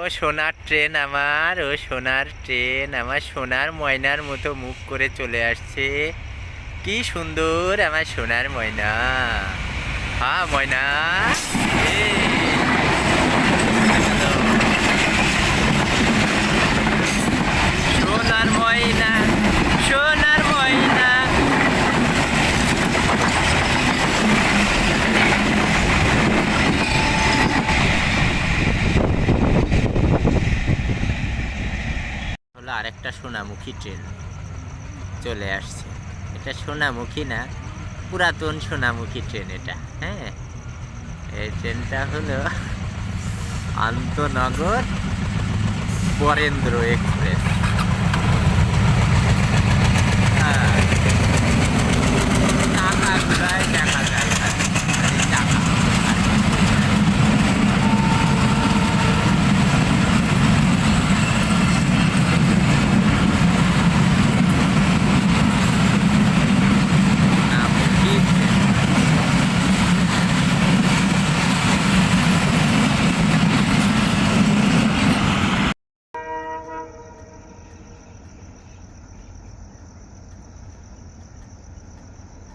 ও সোনার ট্রেন আমার, ও সোনার ট্রেন আমার, সোনার ময়নার মতো মুখ করে চলে আসছে। কি সুন্দর আমার সোনার ময়না। হ্যাঁ ময়না এই। সোনার ময়না সোনার ময়না হলো আরেকটা সোনামুখী ট্রেন চলে আসছে। এটা সোনামুখী না? পুরাতন সোনামুখী ট্রেন এটা হ্যাঁ? এই ট্রেনটা হলো আন্তনগর বরেন্দ্র এক্সপ্রেস।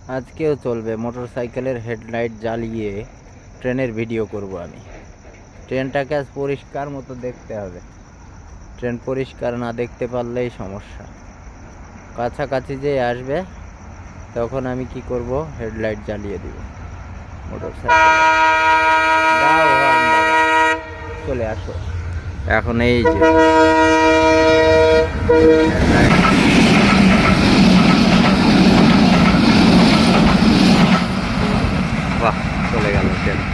আজকেও চলবে মোটর সাইকেলের হেডলাইট জ্বালিয়ে ট্রেনের ভিডিও করব আমি। ট্রেনটাকে আজ পরিষ্কার মতো দেখতে হবে। ট্রেন পরিষ্কার না দেখতে পারলেই সমস্যা। কাছাকাছি যে আসবে, তখন আমি কি করব? হেডলাইট জ্বালিয়ে দিব মোটর সাইকেল চলে আসো। এখন এই যে। বাহ চলে গেল ট্রেন